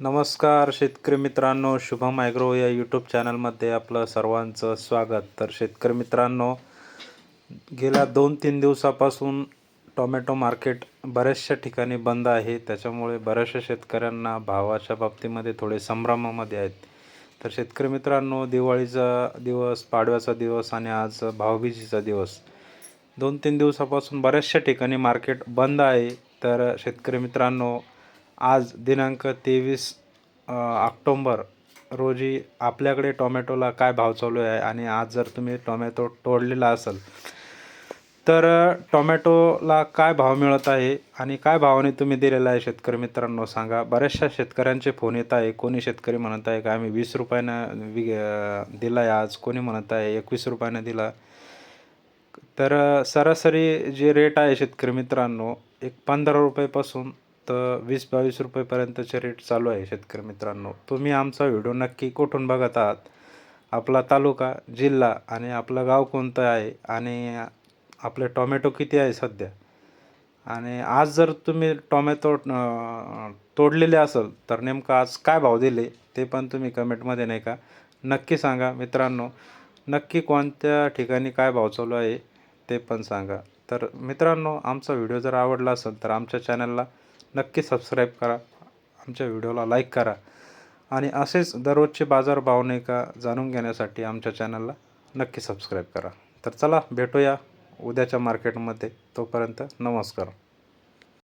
नमस्कार शेतकरी मित्रांनो शुभम ॲग्रो या यूट्यूब चॅनलमध्ये आपलं सर्वांचं स्वागत. तर शेतकरी मित्रांनो गेल्या दोन तीन दिवसापासून टोमॅटो मार्केट बऱ्याचशा ठिकाणी बंद आहे. त्याच्यामुळे बऱ्याचशा शेतकऱ्यांना भावाच्या बाबतीमध्ये थोडे संभ्रमामध्ये आहेत. तर शेतकरी मित्रांनो दिवाळीचा दिवस पाडव्याचा दिवस आणि आज भाऊबीजेचा दिवस. दोन तीन दिवसापासून बऱ्याचशा ठिकाणी मार्केट बंद आहे. तर शेतकरी मित्रांनो आज दिनांक तेवीस ऑक्टोंबर रोजी आपल्याकडे टोमॅटोला काय भाव चालू आहे आणि आज जर तुम्ही टोमॅटो तोडलेला असेल तर टोमॅटोला काय भाव मिळत आहे आणि काय भावाने तुम्ही दिलेला आहे शेतकरी मित्रांनो सांगा. बऱ्याचशा शेतकऱ्यांचे फोन येत आहे. कोणी शेतकरी म्हणत आहे का आम्ही वीस रुपयानं वि दिला आहे आज. कोणी म्हणत आहे एकवीस रुपयानं दिला. तर सरासरी जे रेट आहे शेतकरी मित्रांनो एक पंधरा रुपयेपासून तर वीस बावीस रुपयेपर्यंतचे रेट चालू आहे शेतकरी मित्रांनो. तुम्ही आमचा व्हिडिओ नक्की कुठून बघत आहात? आपला तालुका जिल्हा आणि आपलं गाव कोणतं आहे? आणि आपले टोमॅटो किती आहे सध्या? आणि आज जर तुम्ही टोमॅटो तोडलेले असेल तर नेमकं आज काय भाव दिले ते पण तुम्ही कमेंटमध्ये नाही का नक्की सांगा. मित्रांनो नक्की कोणत्या ठिकाणी काय भाव चालू आहे ते पण सांगा. तर मित्रांनो आमचा व्हिडिओ जर आवडला असेल तर आमच्या चॅनलला नक्की सबस्क्राईब करा. आमच्या व्हिडिओला लाईक करा. आणि असेच दररोजचे बाजारभाव नाही का जाणून घेण्यासाठी आमच्या चॅनलला नक्की सबस्क्राईब करा. तर चला भेटूया उद्याच्या मार्केटमध्ये तोपर्यंत नमस्कार.